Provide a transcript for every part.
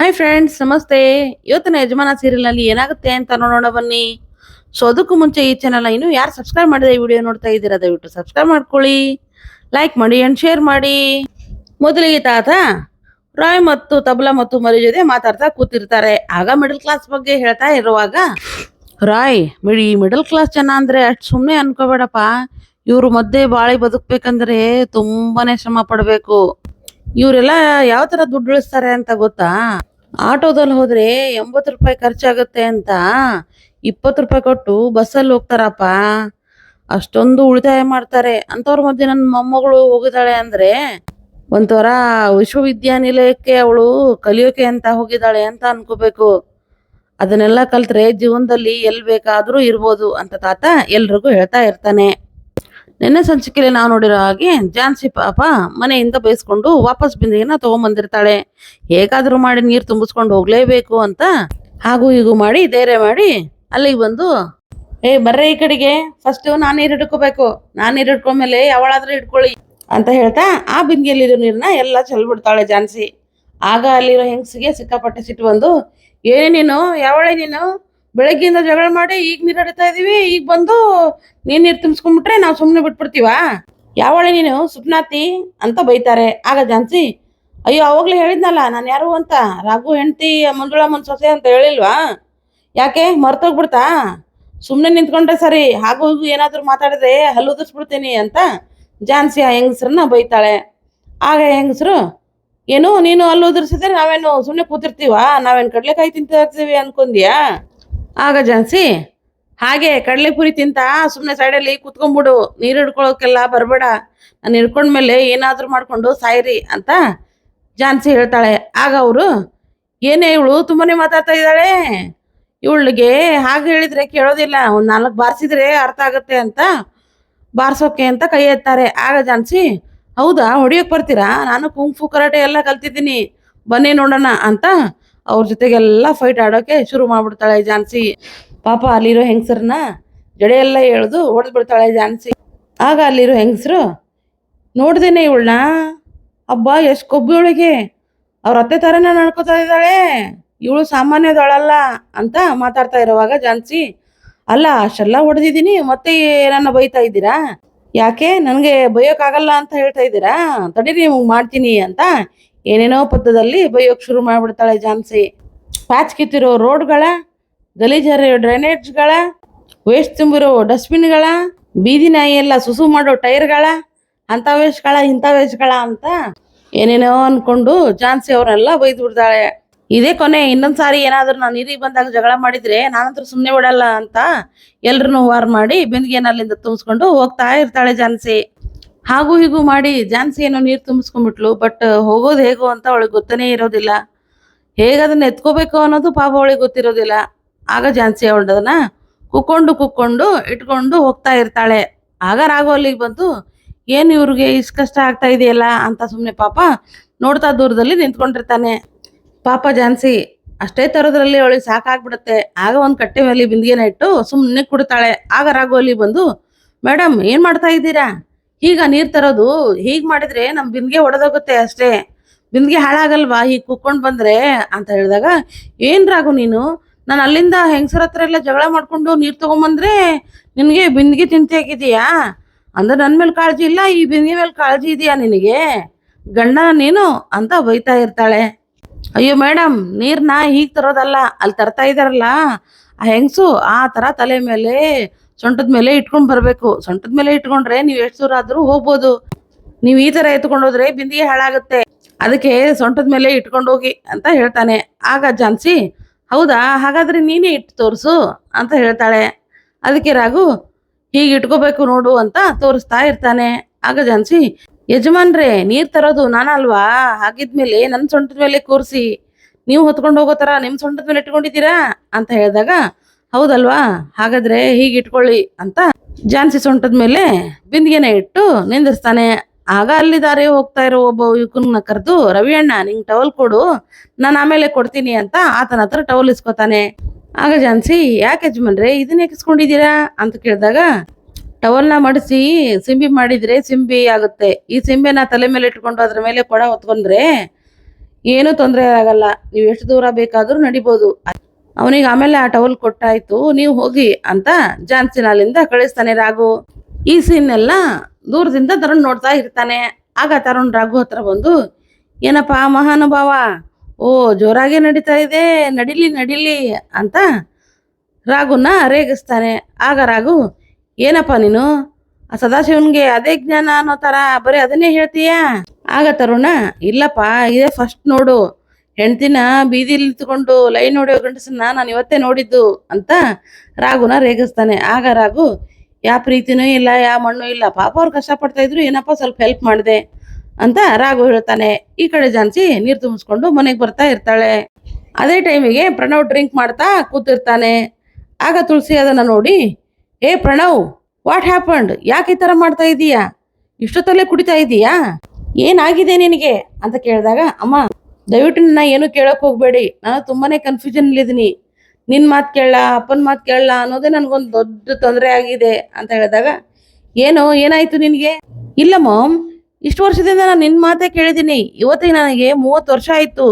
Hi friends ನಮಸ್ತೆ. ಇವತ್ತಿನ ಯಜಮಾನ ಸೀರಿಯಲ್ನಲ್ಲಿ ಏನಾಗುತ್ತೆ ಅಂತ ನೋಡೋಣ ಬನ್ನಿ. ಸೊ ಅದಕ್ಕೂ ಮುಂಚೆ ಈ ಚಾನಲ್ ಇನ್ನು ಯಾರು ಸಬ್ಸ್ಕ್ರೈಬ್ ಮಾಡಿದೆ ಈ ವಿಡಿಯೋ ನೋಡ್ತಾ ಇದ್ದೀರಾ, ದಯವಿಟ್ಟು ಸಬ್ಸ್ಕ್ರೈಬ್ ಮಾಡ್ಕೊಳ್ಳಿ. ಲೈಕ್ ಮಾಡಿ ಅಂಡ್ ಶೇರ್ ಮಾಡಿ. ಮೊದಲಿಗೆ ತಾತ ರಾಯ್ ಮತ್ತು ತಬಲಾ ಮತ್ತು ಮರಿ ಜೊತೆ ಮಾತಾಡ್ತಾ ಕೂತಿರ್ತಾರೆ. ಆಗ ಮಿಡಲ್ ಕ್ಲಾಸ್ ಬಗ್ಗೆ ಹೇಳ್ತಾ ಇರುವಾಗ, ರಾಯ್ ಮಿಡಿ ಮಿಡಲ್ ಕ್ಲಾಸ್ ಜನ ಅಂದ್ರೆ ಅಷ್ಟು ಸುಮ್ಮನೆ ಅನ್ಕೋಬೇಡಪ್ಪ. ಇವ್ರು ಮಧ್ಯೆ ಬಾಳಿ ಬದುಕ್ಬೇಕಂದ್ರೆ ತುಂಬಾನೇ ಶ್ರಮ ಪಡಬೇಕು. ಇವರೆಲ್ಲ ಯಾವ ತರ ದುಡ್ಡು ಉಳಿಸ್ತಾರೆ ಅಂತ ಗೊತ್ತಾ? ಆಟೋದಲ್ಲಿ ಹೋದ್ರೆ ಎಂಬತ್ತು ರೂಪಾಯಿ ಖರ್ಚಾಗುತ್ತೆ ಅಂತ ಇಪ್ಪತ್ತು ರೂಪಾಯಿ ಕೊಟ್ಟು ಬಸ್ಸಲ್ಲಿ ಹೋಗ್ತಾರಪ್ಪ. ಅಷ್ಟೊಂದು ಉಳಿತಾಯ ಮಾಡ್ತಾರೆ. ಅಂತವ್ರ ಮಧ್ಯೆ ನನ್ನ ಮೊಮ್ಮಗಳು ಹೋಗಿದ್ದಾಳೆ ಅಂದ್ರೆ ಒಂಥರ ವಿಶ್ವವಿದ್ಯಾನಿಲಯಕ್ಕೆ ಅವಳು ಕಲಿಯೋಕೆ ಅಂತ ಹೋಗಿದ್ದಾಳೆ ಅಂತ ಅನ್ಕೋಬೇಕು. ಅದನ್ನೆಲ್ಲ ಕಲ್ತ್ರೆ ಜೀವನದಲ್ಲಿ ಎಲ್ ಬೇಕಾದರೂ ಇರ್ಬೋದು ಅಂತ ತಾತ ಎಲ್ರಿಗೂ ಹೇಳ್ತಾ ಇರ್ತಾನೆ. ನಿನ್ನೆ ಸಂಚಿಕೆಯಲ್ಲಿ ನಾವು ನೋಡಿರೋ ಹಾಗೆ ಜಾನ್ಸಿ ಪಾಪ ಮನೆಯಿಂದ ಬೇಯಿಸ್ಕೊಂಡು ವಾಪಸ್ ಬಿಂದಿಗೆನ ತಗೊಂಬಂದಿರ್ತಾಳೆ. ಹೇಗಾದರೂ ಮಾಡಿ ನೀರು ತುಂಬಿಸ್ಕೊಂಡು ಹೋಗ್ಲೇಬೇಕು ಅಂತ ಹಾಗೂ ಹೀಗೂ ಮಾಡಿ ಧೈರ್ಯ ಮಾಡಿ ಅಲ್ಲಿಗೆ ಬಂದು, ಏ, ಬರ್ರೆ ಈ ಕಡೆಗೆ. ಫಸ್ಟ್ ನಾನು ನೀರು ಹಿಡ್ಕೋಬೇಕು. ನಾನು ನೀರು ಹಿಡ್ಕೊಂಡ್ಮೇಲೆ ಯಾವಳಾದ್ರೂ ಹಿಡ್ಕೊಳ್ಳಿ. ಅಂತ ಹೇಳ್ತಾ ಆ ಬಿಂದಿಗೆಯಲ್ಲಿರೋ ನೀರನ್ನ ಎಲ್ಲ ಚೆಲ್ಬಿಡ್ತಾಳೆ ಜಾನ್ಸಿ ಆಗ ಅಲ್ಲಿರೋ ಹೆಂಗಸಿಗೆ ಸಿಕ್ಕಾಪಟ್ಟೆ ಸಿಟ್ಟು ಬಂದು, ಏನೇ ನೀನು? ಯಾವಳೆ ನೀನು? ಬೆಳಗ್ಗೆಯಿಂದ ಜಗಳ ಮಾಡಿ ಈಗ ನೀರು ಹಿಡಿತಾ ಇದೀವಿ, ಈಗ ಬಂದು ನೀನ್ ನೀರು ತುಂಬಿಸ್ಕೊಂಡ್ಬಿಟ್ರೆ ನಾವು ಸುಮ್ಮನೆ ಬಿಟ್ಬಿಡ್ತೀವಾ? ಯಾವಳೆ ನೀನು? ಸುಪ್ನಾತಿ ಅಂತ ಬೈತಾರೆ. ಆಗ ಜಾನ್ಸಿ, ಅಯ್ಯೋ, ಅವಾಗ್ಲೇ ಹೇಳಿದ್ನಲ್ಲ, ನಾನು ಯಾರು ಅಂತ? ರಾಘು, ಹೆಂಡತಿ ಮಂಜುಳಮ್ಮನ ಸೊಸೆ ಅಂತ ಹೇಳಿಲ್ವಾ? ಯಾಕೆ, ಮರ್ತೋಗ್ಬಿಡ್ತಾ? ಸುಮ್ಮನೆ ನಿಂತ್ಕೊಂಡ್ರೆ ಸರಿ, ಹಾಗೂ ಹೀಗೂ ಏನಾದರೂ ಮಾತಾಡಿದ್ರೆ ಹಲ್ಲುದಿಸ್ಬಿಡ್ತೀನಿ ಅಂತ ಜಾನ್ಸಿ ಆ ಹೆಂಗಸ್ರನ್ನ ಬೈತಾಳೆ. ಆಗ ಹೆಂಗಸರು, ಏನು, ನೀನು ಅಲ್ಲಿ ಉದುರಿಸಿದ್ರೆ ನಾವೇನು ಸುಮ್ಮನೆ ಕೂತಿರ್ತೀವ? ನಾವೇನು ಕಡಲೆಕಾಯಿ ತಿಂತಾ ಇರ್ತೀವಿ ಅನ್ಕೊಂಡ್ಯಾ? ಆಗ ಜಾನ್ಸಿ, ಹಾಗೆ ಕಡಲೆಪುರಿ ತಿಂತ ಸುಮ್ಮನೆ ಸೈಡಲ್ಲಿ ಕುತ್ಕೊಂಡ್ಬಿಡು, ನೀರು ಹಿಡ್ಕೊಳ್ಳೋಕೆಲ್ಲ ಬರಬೇಡ. ನಾನು ಹಿಡ್ಕೊಂಡ್ಮೇಲೆ ಏನಾದರೂ ಮಾಡಿಕೊಂಡು ಸಾಯ್ರಿ ಅಂತ ಜಾನ್ಸಿ ಹೇಳ್ತಾಳೆ. ಆಗ ಅವರು, ಏನೇ ಇವಳು ತುಂಬಾ ಮಾತಾಡ್ತಾ ಇದ್ದಾಳೆ? ಇವಳಿಗೆ ಹಾಗೆ ಹೇಳಿದರೆ ಕೇಳೋದಿಲ್ಲ, ಒಂದು ನಾಲ್ಕು ಬಾರಿಸಿದ್ರೆ ಅರ್ಥ ಆಗುತ್ತೆ ಅಂತ ಬಾರ್ಸೋಕೆ ಅಂತ ಕೈ ಎತ್ತಾರೆ. ಆಗ ಜಾನ್ಸಿ, ಹೌದಾ, ಹೊಡಿಯೋಕೆ ಬರ್ತೀರಾ? ನಾನು ಕುಂಫು ಕರಾಟೆ ಎಲ್ಲ ಕಲ್ತಿದ್ದೀನಿ. ಬನ್ನಿ ನೋಡೋಣ ಅಂತ ಅವ್ರ ಜೊತೆಗೆಲ್ಲ ಫೈಟ್ ಆಡೋಕೆ ಶುರು ಮಾಡ್ಬಿಡ್ತಾಳೆ ಜಾನ್ಸಿ ಪಾಪ ಅಲ್ಲಿರೋ ಹೆಂಗಸರನ್ನ ಜಡೆ ಎಲ್ಲ ಎಳೆದು ಹೊಡೆದು ಬಿಡ್ತಾಳೆ ಜಾನ್ಸಿ ಆಗ ಅಲ್ಲಿರೋ ಹೆಂಗಸರು, ನೋಡ್ದೇನೆ ಇವಳನ್ನ, ಅಬ್ಬಾ, ಎಷ್ಟು ಕೊಬ್ಬು ಇವಳಿಗೆ. ಅವ್ರ ಅತ್ತೆ ಥರನೇ ನಡ್ಕೋತಾ ಇದ್ದಾಳೆ. ಇವಳು ಸಾಮಾನ್ಯದವಳಲ್ಲ ಅಂತ ಮಾತಾಡ್ತಾ ಇರೋವಾಗ ಜಾನ್ಸಿ ಅಲ್ಲ, ಅಷ್ಟೆಲ್ಲ ಹೊಡೆದಿದ್ದೀನಿ, ಮತ್ತೆ ಏನನ್ನ ಬೈತಾ ಇದ್ದೀರಾ? ಯಾಕೆ? ನನಗೆ ಬೈಯೋಕ್ಕಾಗಲ್ಲ ಅಂತ ಹೇಳ್ತಾ ಇದ್ದೀರಾ? ತಡೀರಿ, ನಿಮಗೆ ಮಾಡ್ತೀನಿ ಅಂತ ಏನೇನೋ ಪದ್ಯದಲ್ಲಿ ಬೈಯೋಕ್ ಶುರು ಮಾಡಿಬಿಡ್ತಾಳೆ ಜಾನ್ಸಿ ಪ್ಯಾಚ್ ಕಿತ್ತಿರೋ ರೋಡ್ಗಳ, ಗಲೀಜರಿರೋ ಡ್ರೈನೇಜ್ಗಳ, ವೇಸ್ಟ್ ತುಂಬಿರೋ ಡಸ್ಟ್ಬಿನ್ಗಳ, ಬೀದಿ ನಾಯಿ ಎಲ್ಲ ಸುಸು ಮಾಡೋ ಟೈರ್ಗಳ ಅಂಥ ವೇಸ್ಟ್ಗಳ ಇಂಥ ವೇಸ್ಟ್ಗಳ ಅಂತ ಏನೇನೋ ಅನ್ಕೊಂಡು ಜಾನ್ಸಿ ಅವರೆಲ್ಲ ಬೈದು ಬಿಡ್ತಾಳೆ. ಇದೇ ಕೊನೆ, ಇನ್ನೊಂದು ಸಾರಿ ಏನಾದರೂ ನಾನು ನೀರಿಗೆ ಬಂದಾಗ ಜಗಳ ಮಾಡಿದ್ರೆ ನಾನಂತೂ ಸುಮ್ಮನೆ ಬಿಡಲ್ಲ ಅಂತ ಎಲ್ರನ್ನೂ ವಾರ್ ಮಾಡಿ ಬೆಂದಿಗೆನ ಅಲ್ಲಿಂದ ತುಂಬಿಸ್ಕೊಂಡು ಹೋಗ್ತಾ ಇರ್ತಾಳೆ ಜಾನ್ಸಿ ಹಾಗೂ ಹೀಗೂ ಮಾಡಿ ಜಾನ್ಸಿ ಏನೋ ನೀರು ತುಂಬಿಸ್ಕೊಂಡ್ಬಿಟ್ಲು ಬಟ್ ಹೋಗೋದು ಹೇಗೋ ಅಂತ ಅವಳಿಗೆ ಗೊತ್ತನೇ ಇರೋದಿಲ್ಲ. ಹೇಗೆ ಅದನ್ನ ಎತ್ಕೋಬೇಕು ಅನ್ನೋದು ಪಾಪ ಅವಳಿಗೆ ಗೊತ್ತಿರೋದಿಲ್ಲ. ಆಗ ಜಾನ್ಸಿ ಅವಳದನ್ನ ಕುಕ್ಕೊಂಡು ಕುಕ್ಕೊಂಡು ಇಟ್ಕೊಂಡು ಹೋಗ್ತಾ ಇರ್ತಾಳೆ. ಆಗ ರಾಘು ಬಂದು, ಏನು ಇವ್ರಿಗೆ ಇಷ್ಟು ಕಷ್ಟ ಆಗ್ತಾ ಇದೆಯಲ್ಲ? ಅಂತ ಸುಮ್ಮನೆ ಪಾಪ ನೋಡ್ತಾ ದೂರದಲ್ಲಿ ನಿಂತ್ಕೊಂಡಿರ್ತಾನೆ. ಪಾಪ ಜಾನ್ಸಿ ಅಷ್ಟೇ ತರೋದ್ರಲ್ಲಿ ಅವಳಿಗೆ ಸಾಕಾಗ್ಬಿಡುತ್ತೆ. ಆಗ ಒಂದು ಕಟ್ಟೆ ಮೇಲೆ ಬಿಂದಿಗೆನ ಇಟ್ಟು ಸುಮ್ಮನೆ ಕುಡ್ತಾಳೆ. ಆಗ ರಾಘು ಬಂದು, ಮೇಡಮ್, ಏನು ಮಾಡ್ತಾ ಇದ್ದೀರಾ? ಈಗ ನೀರು ತರೋದು ಹೀಗೆ ಮಾಡಿದ್ರೆ ನಮ್ ಬಿಂದಿಗೆ ಒಡೆದೋಗುತ್ತೆ ಅಷ್ಟೇ. ಬಿಂದಿಗೆ ಹಾಳಾಗಲ್ವಾ? ಹೀಗ್ ಕುಕ್ಕೊಂಡ್ ಬಂದ್ರೆ ಅಂತ ಹೇಳಿದಾಗ, ಏನ್ ರಾಗು ನೀನು? ನಾನು ಅಲ್ಲಿಂದ ಹೆಂಗಸರ ಹತ್ರ ಎಲ್ಲ ಜಗಳ ಮಾಡ್ಕೊಂಡು ನೀರು ತಗೊಂಬಂದ್ರೆ ನಿನಗೆ ಬಿಂದಿಗೆ ತಿಂತಿ ಆಗಿದೆಯಾ ಅಂದ್ರೆ ನನ್ನ ಮೇಲೆ ಕಾಳಜಿ ಇಲ್ಲ, ಈ ಬಿಂದಿಗೆ ಮೇಲೆ ಕಾಳಜಿ ಇದೆಯಾ ನಿನಗೆ? ಗಂಡ ನೀನು? ಅಂತ ಬೈತಾ ಇರ್ತಾಳೆ. ಅಯ್ಯೋ ಮೇಡಮ್ ನೀರ್ನ ಹೀಗೆ ತರೋದಲ್ಲ, ಅಲ್ಲಿ ತರ್ತಾ ಇದಾರಲ್ಲ ಆ ಹೆಂಗಸು ಆ ಥರ ತಲೆ ಮೇಲೆ, ಸೊಂಟದ ಮೇಲೆ ಇಟ್ಕೊಂಡು ಬರಬೇಕು. ಸೊಂಟದ ಮೇಲೆ ಇಟ್ಕೊಂಡ್ರೆ ನೀವು ಎಷ್ಟು ದೂರ ಆದರೂ ಹೋಗ್ಬೋದು. ನೀವು ಈ ಥರ ಎತ್ಕೊಂಡು ಹೋದ್ರೆ ಬಿಂದಿಗೆ ಹಾಳಾಗುತ್ತೆ. ಅದಕ್ಕೆ ಸೊಂಟದ ಮೇಲೆ ಇಟ್ಕೊಂಡು ಹೋಗಿ ಅಂತ ಹೇಳ್ತಾನೆ. ಆಗ ಜಾನ್ಸಿ, ಹೌದಾ? ಹಾಗಾದ್ರೆ ನೀನೇ ಇಟ್ಟು ತೋರಿಸು ಅಂತ ಹೇಳ್ತಾಳೆ. ಅದಕ್ಕೆ ರಾಘು, ಹೀಗೆ ಇಟ್ಕೋಬೇಕು ನೋಡು ಅಂತ ತೋರಿಸ್ತಾ ಇರ್ತಾನೆ. ಆಗ ಜಾನ್ಸಿ, ಯಜಮಾನ್ರೆ, ನೀರ್ ತರೋದು ನಾನಲ್ವಾ? ಹಾಗಿದ್ಮೇಲೆ ನನ್ನ ಸೊಂಟದ ಮೇಲೆ ಕೂರಿಸಿ. ನೀವು ಹೊತ್ಕೊಂಡು ಹೋಗೋ ಥರ ನಿಮ್ಮ ಸೊಂಟದ ಮೇಲೆ ಇಟ್ಕೊಂಡಿದ್ದೀರಾ ಅಂತ ಹೇಳಿದಾಗ, ಹೌದಲ್ವಾ? ಹಾಗಾದ್ರೆ ಹೀಗೆ ಇಟ್ಕೊಳ್ಳಿ ಅಂತ ಜಾನ್ಸಿ ಸೊಂಟದ ಮೇಲೆ ಬಿಂದಿಗೆನ ಇಟ್ಟು ನಿಂದಿರ್ತಾನೆ ಆಗ ಅಲ್ಲಿ ದಾರಿ ಹೋಗ್ತಾ ಇರೋ ಒಬ್ಬ ಯುವಕನ ಕರೆದು, ರವಿ ಅಣ್ಣ, ನಿಂಗೆ ಟವಲ್ ಕೊಡು. ನಾನು ಆಮೇಲೆ ಕೊಡ್ತೀನಿ ಅಂತ ಆತನ ಹತ್ರ ಟವಲ್ ಇಸ್ಕೊತಾನೆ. ಆಗ ಜಾನ್ಸಿ, ಯಾಕೆ ಯಜಮಾನ್ರೆ ಇದನ್ನ ಯಾಕೆ ಅಂತ ಕೇಳಿದಾಗ ಟವಲ್ನ ಮಡಿಸಿ ಸಿಂಬಿ ಮಾಡಿದ್ರೆ ಸಿಂಬಿ ಆಗುತ್ತೆ. ಈ ಸಿಂಬೆನ ತಲೆ ಮೇಲೆ ಇಟ್ಕೊಂಡು ಅದ್ರ ಮೇಲೆ ಕೊಡ ಹೊತ್ಕೊಂಡ್ರೆ ಏನೂ ತೊಂದರೆ ಆಗಲ್ಲ. ನೀವು ಎಷ್ಟು ದೂರ ಬೇಕಾದರೂ ನಡಿಬೋದು. ಅವನಿಗೆ ಆಮೇಲೆ ಆ ಟವಲ್ ಕೊಟ್ಟಾಯ್ತು. ನೀವು ಹೋಗಿ ಅಂತ ಜಾನ್ಸಿನ ಅಲ್ಲಿಂದ ಕಳಿಸ್ತಾನೆ ರಾಘು. ಈ ಸೀನ್ ಎಲ್ಲ ದೂರದಿಂದ ತರುಣ್ ನೋಡ್ತಾ ಇರ್ತಾನೆ. ಆಗ ತರುಣ್ ರಾಘು ಹತ್ರ ಬಂದು, ಏನಪ್ಪ ಮಹಾನುಭಾವ? ಓ, ಜೋರಾಗೆ ನಡೀತಾ ಇದೆ. ನಡಿಲಿ ನಡಿಲಿ ಅಂತ ರಾಘುನ ರೇಗಿಸ್ತಾನೆ. ಆಗ ರಾಘು, ಏನಪ್ಪ ನೀನು? ಸದಾಶಿವನ್ಗೆ ಅದೇ ಜ್ಞಾನ ಅನ್ನೋ ತರ, ಬರೀ ಅದನ್ನೇ ಹೇಳ್ತೀಯ? ಆಗ ತರುಣ, ಇಲ್ಲಪ್ಪ, ಇದೇ ಫಸ್ಟ್ ನೋಡು. ಹೆಂಡ್ತಿನ ಬೀದಿಲಿ ನಿಂತ್ಕೊಂಡು ಲೈನ್ ಹೊಡೆಯೋ ಗಂಡಸನ್ನ ನಾನು ಇವತ್ತೇ ನೋಡಿದ್ದು ಅಂತ ರಾಘುನ ರೇಗಿಸ್ತಾನೆ. ಆಗ ರಾಘು ಯಾವ ಪ್ರೀತಿನೂ ಇಲ್ಲ ಯಾವ ಮಣ್ಣು ಇಲ್ಲ, ಪಾಪ ಅವ್ರು ಕಷ್ಟಪಡ್ತಾ ಇದ್ರು, ಏನಪ್ಪ ಸ್ವಲ್ಪ ಹೆಲ್ಪ್ ಮಾಡಿದೆ ಅಂತ ರಾಘು ಹೇಳ್ತಾನೆ. ಈ ಕಡೆ ಜಾನ್ಸಿ ನೀರು ತುಂಬಿಸ್ಕೊಂಡು ಮನೆಗೆ ಬರ್ತಾ ಇರ್ತಾಳೆ. ಅದೇ ಟೈಮಿಗೆ ಪ್ರಣವ್ ಡ್ರಿಂಕ್ ಮಾಡ್ತಾ ಕೂತಿರ್ತಾನೆ. ಆಗ ತುಳಸಿ ಅದನ್ನು ನೋಡಿ, ಏ ಪ್ರಣವ್ ವಾಟ್ ಹ್ಯಾಪಂಡ್ ಯಾಕೆ ಈ ಥರ ಮಾಡ್ತಾ ಇದೀಯಾ? ಇಷ್ಟೊತ್ತಲ್ಲೇ ಕುಡಿತಾ ಇದೀಯಾ? ಏನಾಗಿದೆ ನಿನಗೆ? ಅಂತ ಕೇಳಿದಾಗ, ಅಮ್ಮ, ದಯವಿಟ್ಟು ನನ್ನ ಏನು ಕೇಳಕ್ ಹೋಗ್ಬೇಡಿ. ನಾನು ತುಂಬಾನೇ ಕನ್ಫ್ಯೂಷನ್ ಇದ್ದೀನಿ ನಿನ್ ಮಾತು ಕೇಳಲ್ಲ ಅಪ್ಪನ ಮಾತು ಕೇಳಲ್ಲ ಅನ್ನೋದೇ ನನಗೊಂದು ದೊಡ್ಡ ತೊಂದರೆ ಆಗಿದೆ. ಅಂತ ಹೇಳಿದಾಗ, ಏನು, ಏನಾಯ್ತು ನಿನಗೆ? ಇಲ್ಲ ಮಾಮ್ ಇಷ್ಟು ವರ್ಷದಿಂದ ನಾನು ನಿನ್ನ ಮಾತೇ ಕೇಳಿದ್ದೀನಿ ಇವತ್ತಿಗೆ ನನಗೆ ಮೂವತ್ತು ವರ್ಷ ಆಯ್ತು.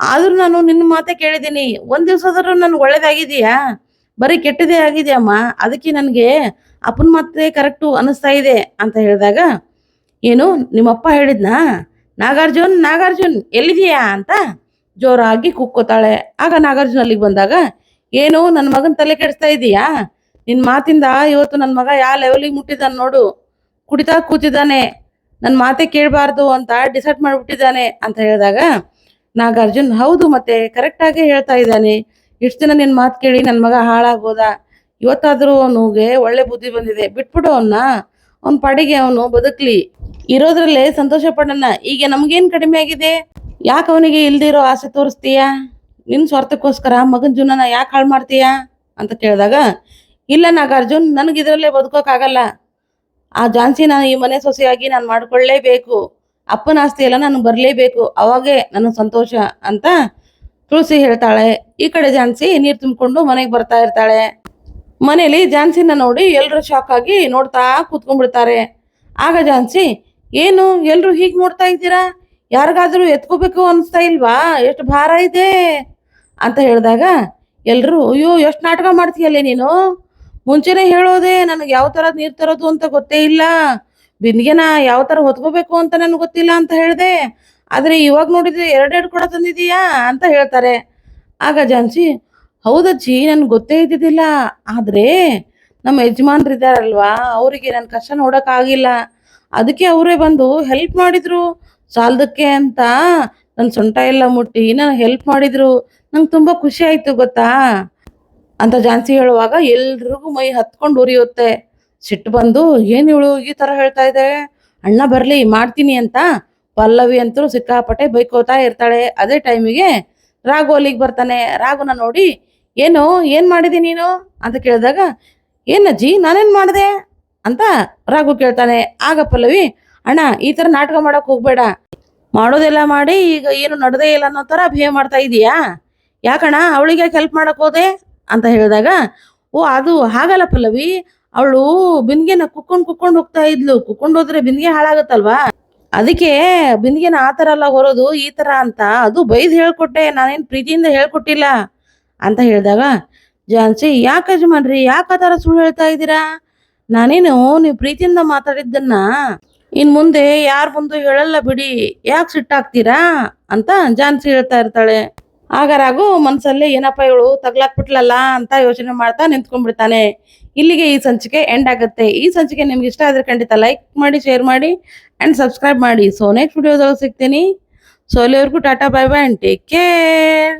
ಆದ್ರೂ ನಾನು ನಿನ್ನ ಮಾತೇ ಕೇಳಿದ್ದೀನಿ ಒಂದ್ ಆದರೂ ನನ್ಗೆ ಒಳ್ಳೇದಾಗಿದೆಯಾ? ಬರೀ ಕೆಟ್ಟದೇ ಆಗಿದೆ ಅಮ್ಮ. ಅದಕ್ಕೆ ನನಗೆ ಅಪ್ಪನ ಮಾತೇ ಕರೆಕ್ಟು ಅನಿಸ್ತಾ ಇದೆ ಅಂತ ಹೇಳಿದಾಗ, ಏನು ನಿಮ್ಮಪ್ಪ ಹೇಳಿದ್ನಾ? ನಾಗಾರ್ಜುನ್ ನಾಗಾರ್ಜುನ್ ಎಲ್ಲಿದೆಯಾ ಅಂತ ಜೋರಾಗಿ ಕುಕ್ಕೋತಾಳೆ. ಆಗ ನಾಗಾರ್ಜುನ್ ಅಲ್ಲಿಗೆ ಬಂದಾಗ, ಏನು ನನ್ನ ಮಗನ ತಲೆ ಕೆಡಿಸ್ತಾ ಇದೀಯಾ? ನಿನ್ನ ಮಾತಿಂದ ಇವತ್ತು ನನ್ನ ಮಗ ಯಾವ ಲೆವೆಲಿಗೆ ಮುಟ್ಟಿದ್ದಾನೆ ನೋಡು. ಕುಡಿತಾ ಕೂತಿದ್ದಾನೆ. ನನ್ನ ಮಾತೆ ಕೇಳಬಾರ್ದು ಅಂತ ಡಿಸೈಡ್ ಮಾಡಿಬಿಟ್ಟಿದ್ದಾನೆ ಅಂತ ಹೇಳಿದಾಗ, ನಾಗಾರ್ಜುನ್ ಹೌದು ಮತ್ತೆ ಕರೆಕ್ಟಾಗಿ ಹೇಳ್ತಾ ಇದ್ದಾನೆ. ಇಷ್ಟು ದಿನ ನಿನ್ನ ಮಾತು ಕೇಳಿ ನನ್ನ ಮಗ ಹಾಳಾಗೋದ. ಇವತ್ತಾದರೂ ಅವನಿಗೆ ಒಳ್ಳೆ ಬುದ್ಧಿ ಬಂದಿದೆ. ಬಿಟ್ಬಿಡು ಅವನ್ನ ಅವ್ನ ಪಾಡಿಗೆ ಅವನು ಬದುಕ್ಲಿ. ಇರೋದ್ರಲ್ಲೇ ಸಂತೋಷ ಪಡೋಣ. ಈಗ ನಮ್ಗೇನ್ ಕಡಿಮೆ ಆಗಿದೆ? ಯಾಕೆ ಅವನಿಗೆ ಇಲ್ದಿರೋ ಆಸೆ ತೋರಿಸ್ತೀಯಾ? ನಿನ್ನ ಸ್ವಾರ್ಥಕ್ಕೋಸ್ಕರ ಮಗನ ಜೀವನನ ಯಾಕೆ ಹಾಳು ಮಾಡ್ತೀಯಾ? ಅಂತ ಕೇಳಿದಾಗ, ಇಲ್ಲ ನಾಗಾರ್ಜುನ್, ನನಗೆ ಇದರಲ್ಲೇ ಬದುಕೋಕ್ಕಾಗಲ್ಲ ಆ ಜಾನ್ಸಿ ನಾನು ಈ ಮನೆ ಸೊಸೆಯಾಗಿ ನಾನು ಮಾಡ್ಕೊಳ್ಳೇಬೇಕು. ಅಪ್ಪನ ಆಸ್ತಿ ಎಲ್ಲ ನನಗೆ ಬರಲೇಬೇಕು. ಅವಾಗೇ ನನಗೆ ಸಂತೋಷ ಅಂತ ತುಳಸಿ ಹೇಳ್ತಾಳೆ, ಈ ಕಡೆ ಜಾನ್ಸಿ ನೀರು ತುಂಬಿಕೊಂಡು ಮನೆಗೆ ಬರ್ತಾ ಇರ್ತಾಳೆ. ಮನೇಲಿ ಜಾನ್ಸಿನ ನೋಡಿ ಎಲ್ಲರೂ ಶಾಕ್ ಆಗಿ ನೋಡ್ತಾ ಕೂತ್ಕೊಂಡ್ಬಿಡ್ತಾರೆ. ಆಗ ಜಾನ್ಸಿ ಏನು ಎಲ್ಲರೂ ಹೀಗೆ ನೋಡ್ತಾ ಇದ್ದೀರಾ? ಯಾರಿಗಾದರೂ ಎತ್ಕೋಬೇಕು ಅನಿಸ್ತಾ ಇಲ್ವಾ? ಎಷ್ಟು ಭಾರ ಇದೆ? ಅಂತ ಹೇಳಿದಾಗ ಎಲ್ಲರೂ ಅಯ್ಯೋ, ಎಷ್ಟು ನಾಟಕ ಮಾಡ್ತೀಯಲ್ಲೇ ನೀನು? ಮುಂಚೆನೆ ಹೇಳೋದೆ ನನಗೆ ಯಾವ ಥರ ನೀರು ತರೋದು ಅಂತ ಗೊತ್ತೇ ಇಲ್ಲ. ಬಿಂದಿಗೆನ ಯಾವ ಥರ ಹೊತ್ಕೋಬೇಕು ಅಂತ ನನಗೆ ಗೊತ್ತಿಲ್ಲ ಅಂತ ಹೇಳಿದೆ. ಆದರೆ ಇವಾಗ ನೋಡಿದ್ರೆ ಎರಡೆರಡು ಕೂಡ ತಂದಿದೀಯಾ ಅಂತ ಹೇಳ್ತಾರೆ. ಆಗ ಜಾನ್ಸಿ, ಹೌದಜ್ಜಿ, ನನ್ಗೆ ಗೊತ್ತೇ ಇದ್ದಿದ್ದಿಲ್ಲ. ಆದರೆ ನಮ್ಮ ಯಜಮಾನ್ರಿದ್ದಾರಲ್ವಾ ಅವರಿಗೆ ನನ್ನ ಕಷ್ಟ ನೋಡೋಕ್ಕಾಗಿಲ್ಲ ಅದಕ್ಕೆ ಅವರೇ ಬಂದು ಹೆಲ್ಪ್ ಮಾಡಿದ್ರು. ಸಾಲದಕ್ಕೆ ಅಂತ ನನ್ನ ಸೊಂಟ ಎಲ್ಲ ಮುಟ್ಟಿ ನಾನು ಹೆಲ್ಪ್ ಮಾಡಿದ್ರು. ನಂಗೆ ತುಂಬ ಖುಷಿ ಆಯ್ತು ಗೊತ್ತಾ? ಅಂತ ಜಾನ್ಸಿ ಹೇಳುವಾಗ ಎಲ್ರಿಗೂ ಮೈ ಹತ್ಕೊಂಡು ಉರಿಯುತ್ತೆ. ಸಿಟ್ಟು ಬಂದು, ಏನು ಇವಳು ಈ ಥರ ಹೇಳ್ತಾ ಇದ್ದಾಳೆ ಅಣ್ಣ ಬರಲಿ, ಮಾಡ್ತೀನಿ ಅಂತ ಪಲ್ಲವಿ ಅಂತೂ ಸಿಕ್ಕಾಪಟ್ಟೆ ಬೈಕೋತಾ ಇರ್ತಾಳೆ. ಅದೇ ಟೈಮಿಗೆ ರಾಘು ಅಲ್ಲಿಗೆ ಬರ್ತಾನೆ. ರಾಘುನ ನೋಡಿ, ಏನು ಏನು ಮಾಡಿದಿ ನೀನು? ಅಂತ ಕೇಳಿದಾಗ ಏನಜ್ಜಿ ನಾನೇನು ಮಾಡಿದೆ? ಅಂತ ರಾಘು ಕೇಳ್ತಾನೆ. ಆಗ ಪಲ್ಲವಿ, ಅಣ್ಣ, ಈ ಥರ ನಾಟಕ ಮಾಡೋಕೆ ಹೋಗ್ಬೇಡ. ಮಾಡೋದೆಲ್ಲ ಮಾಡಿ, ಈಗ ಏನು ನಡೆದೇ ಇಲ್ಲ ಅನ್ನೋ ಥರ ಬಿಹೇವ್ ಮಾಡ್ತಾ ಇದೀಯಾ? ಯಾಕಣ್ಣ, ಅವಳಿಗೆ ಹೆಲ್ಪ್ ಮಾಡೋಕೆ ಹೋದೆ? ಅಂತ ಹೇಳಿದಾಗ, ಓ, ಅದು ಹಾಗಲ್ಲ ಪಲ್ಲವಿ. ಅವಳು ಬಿಂದಿಗೆನ ಕುಕ್ಕೊಂಡು ಕುಕ್ಕೊಂಡು ಹೋಗ್ತಾ ಇದ್ಲು. ಕುಕ್ಕೊಂಡು ಹೋದ್ರೆ ಬಿಂದಿಗೆ ಹಾಳಾಗತ್ತಲ್ವಾ? ಅದಕ್ಕೆ ಬಿಂದಿಗೆನ ಆ ಥರ ಅಲ್ಲ ಹೊರೋದು ಈ ಥರ ಅಂತ ಅದು ಬೈದು ಹೇಳ್ಕೊಟ್ಟೆ, ನಾನೇನು ಪ್ರೀತಿಯಿಂದ ಹೇಳ್ಕೊಟ್ಟಿಲ್ಲ ಅಂತ ಹೇಳಿದಾಗ, ಜಾನ್ಸಿ, ಯಾಕೆ ಯಜಮಾನ್ರಿ? ಯಾಕೆ ಆ ಥರ ಸುಳ್ಳು ಹೇಳ್ತಾ ಇದ್ದೀರಾ? ನಾನೇನು ನೀವು ಪ್ರೀತಿಯಿಂದ ಮಾತಾಡಿದ್ದನ್ನ ಇನ್ ಮುಂದೆ ಯಾರ ಮುಂದೆ ಹೇಳಲ್ಲ ಬಿಡಿ, ಯಾಕೆ ಸಿಟ್ಟಾಗ್ತೀರಾ ಅಂತ ಜಾನ್ಸಿ ಹೇಳ್ತಾ ಇರ್ತಾಳೆ. ಆಗ ರಾಘು ಮನ್ಸಲ್ಲಿ, ಏನಪ್ಪ ಇವಳು ತಗ್ಲಾಕ್ಬಿಟ್ಲಲ್ಲ ಅಂತ ಯೋಚನೆ ಮಾಡ್ತಾ ನಿಂತ್ಕೊಂಡ್ಬಿಡ್ತಾನೆ. ಇಲ್ಲಿಗೆ ಈ ಸಂಚಿಕೆ ಎಂಡ್ ಆಗುತ್ತೆ. ಈ ಸಂಚಿಕೆ ನಿಮ್ಗೆ ಇಷ್ಟ ಆದ್ರೆ ಖಂಡಿತ ಲೈಕ್ ಮಾಡಿ ಶೇರ್ ಮಾಡಿ ಅಂಡ್ ಸಬ್ಸ್ಕ್ರೈಬ್ ಮಾಡಿ. ಸೊ ನೆಕ್ಸ್ಟ್ ವಿಡಿಯೋದಾಗ ಸಿಗ್ತೀನಿ. ಸೊ ಅಲ್ಲಿವರೆಗೂ tata bye bye and take care